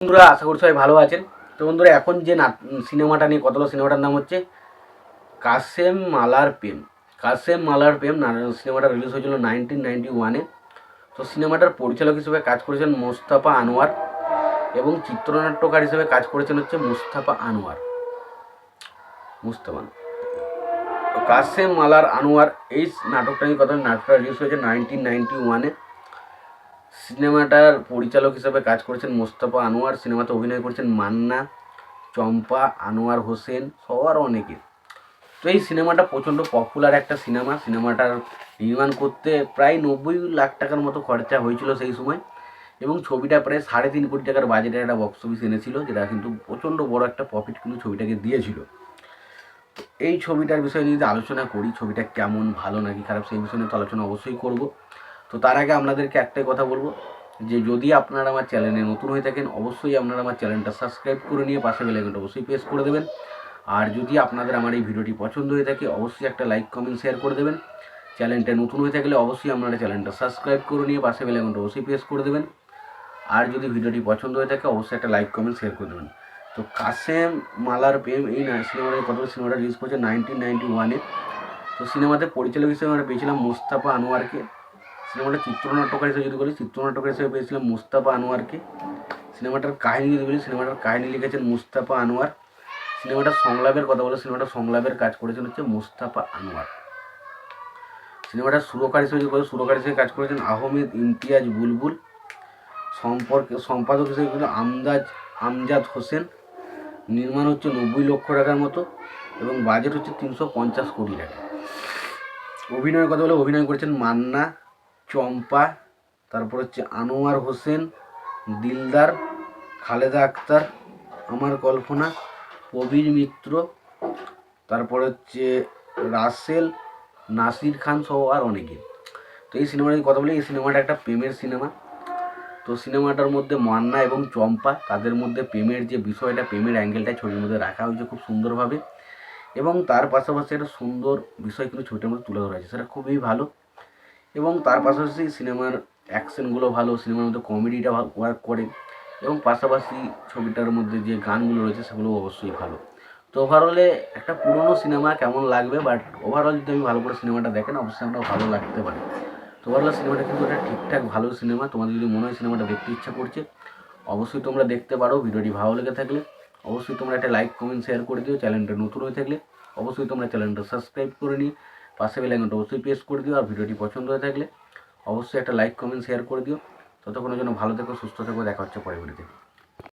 বন্ধুরা, আশা করি সবাই ভালো আছেন। তো বন্ধুরা, এখন যে সিনেমাটা নিয়ে কতগুলো সিনেমাটার নাম হচ্ছে কাসেম মালার প্রেম। কাসেম মালার প্রেম সিনেমাটা রিলিজ হয়েছিল নাইনটিন নাইনটি ওয়ানে তো সিনেমাটার পরিচালক হিসেবে কাজ করেছেন মোস্তাফা আনোয়ার এবং চিত্রনাট্যকার হিসেবে কাজ করেছেন হচ্ছে মুস্তাফা আনোয়ার। মুস্তাফা কাসেম মালার আনোয়ার এই নাটকটা নিয়ে কথা নাটকটা রিলিজ হয়েছে নাইনটিন নাইনটি ওয়ানে সিনেমাটার পরিচালক হিসেবে কাজ করেছেন মোস্তফা আনোয়ার, সিনেমাতে অভিনয় করেছেন মান্না, চম্পা, আনোয়ার হোসেন, সবার অনেকে তো এই সিনেমাটা প্রচণ্ড পপুলার একটা সিনেমা। সিনেমাটার নির্মাণ করতে প্রায় নব্বই লাখ টাকার মতো খরচা হয়েছিল সেই সময় এবং ছবিটা প্রায় সাড়ে তিন কোটি টাকার বাজেটের একটা বক্স অফিস এনেছিল, যেটা কিন্তু প্রচণ্ড বড় একটা প্রফিট কিন্তু ছবিটাকে দিয়েছিল। এই ছবিটার বিষয়ে যদি আলোচনা করি, ছবিটা কেমন, ভালো নাকি খারাপ, সেই বিষয়ে তো আলোচনা অবশ্যই করব। তো তার আগে আপনাদেরকে একটাই কথা বলব যে যদি আপনারা আমার চ্যানেলে নতুন হয়ে থাকেন, অবশ্যই আপনারা আমার চ্যানেলটা সাবস্ক্রাইব করে নিয়ে পাশে বেলাইকনটা অবশ্যই প্রেস করে দেবেন। আর যদি আপনাদের আমার এই ভিডিওটি পছন্দ হয়ে থাকে, অবশ্যই একটা লাইক, কমেন্ট, শেয়ার করে দেবেন। চ্যানেলটা নতুন হয়ে থাকলে অবশ্যই আপনারা চ্যানেলটা সাবস্ক্রাইব করে নিয়ে পাশে বেলাইকনটা অবশ্যই প্রেস করে দেবেন। আর যদি ভিডিওটি পছন্দ হয়ে থাকে, অবশ্যই একটা লাইক, কমেন্ট, শেয়ার করে দেবেন। তো কাসেম মালার প্রেম এই সিনেমাটা কত সিনেমাটা রিলিজ করছে নাইনটিন নাইনটি ওয়ানে তো সিনেমাতে পরিচালক হিসেবে আমরা পেয়েছিলাম মুস্তাফা আনোয়ারকে। সিনেমাটা চিত্রনাট্যকার হিসেবে যদি বলি চিত্রনাট্যকার হিসেবে পেয়েছিলাম মুস্তাফা আনোয়ারকে। সিনেমাটার কাহিনী যদি বলি, সিনেমাটার কাহিনী লিখেছেন মুস্তাফা আনোয়ার। সিনেমাটা সংলাপের কথা বলে সিনেমাটা সংলাপের কাজ করেছেন হচ্ছে মুস্তাফা আনোয়ার। সিনেমাটার সুরকার হিসেবে যদি বলি সুরকার হিসেবে কাজ করেছেন আহমেদ ইমতিয়াজ বুলবুল। সম্পর্কে, সম্পাদক হিসেবে আমদাজ, আমজাদ হোসেন। নির্মাণ হচ্ছে নব্বই লক্ষ টাকার মতো এবং বাজেট হচ্ছে তিনশো পঞ্চাশ কোটি টাকা। অভিনয়ের কথা বলে অভিনয় করেছেন মান্না চম্পা, তারপর হচ্ছে আনোয়ার হোসেন, দিলদার, খালেদা আক্তার আমার কল্পনা, প্রবীর মিত্র, তারপর হচ্ছে রাসেল, নাসির খান সহ আর অনেকে। তো এই সিনেমাটার কথা বলি, এই সিনেমাটা একটা প্রেমের সিনেমা। তো সিনেমাটার মধ্যে মান্না এবং চম্পা, তাদের মধ্যে প্রেমের যে বিষয়টা, প্রেমের অ্যাঙ্গেলটা ছবির মধ্যে রাখা হয়েছে খুব সুন্দরভাবে। এবং তার পাশাপাশি একটা সুন্দর বিষয় কিন্তু ছবিটার মধ্যে তুলে ধরা হয়েছে। সেটা খুবই ভালো। এবং তার পাশাপাশি সিনেমার অ্যাকশনগুলো ভালো, সিনেমার মধ্যে কমেডিটা ওয়ার্ক করে এবং পাশাপাশি ছবিটার মধ্যে যে গানগুলো রয়েছে সেগুলো অবশ্যই ভালো। তো ওভারঅলে একটা পুরনো সিনেমা কেমন লাগবে? বাট ওভারঅল যদি আমি ভালো করে সিনেমাটা দেখেন অবশ্যই আমরা ভালো লাগতে পারে। তো ওভারঅল সিনেমাটা কিন্তু একটা ঠিকঠাক ভালো সিনেমা। তোমাদের যদি মনে হয় সিনেমাটা দেখতে ইচ্ছা করছে, অবশ্যই তোমরা দেখতে পারো। ভিডিওটি ভালো লেগে থাকলে অবশ্যই তোমরা একটা লাইক কমেন্ট শেয়ার করে দিও। চ্যানেলটা নতুন হয়ে থাকলে অবশ্যই তোমরা চ্যানেলটা সাবস্ক্রাইব করে নিয়ে পাশে বেলাইকনটা অবশ্যই প্রেস করে দিও আর ভিডিওটি পছন্দ হয়ে থাকলে অবশ্যই একটা লাইক কমেন্ট শেয়ার করে দিও। ততক্ষণের জন্য ভালো থেকো, সুস্থ থেকো, দেখা হচ্ছে পরে ভিডিওতে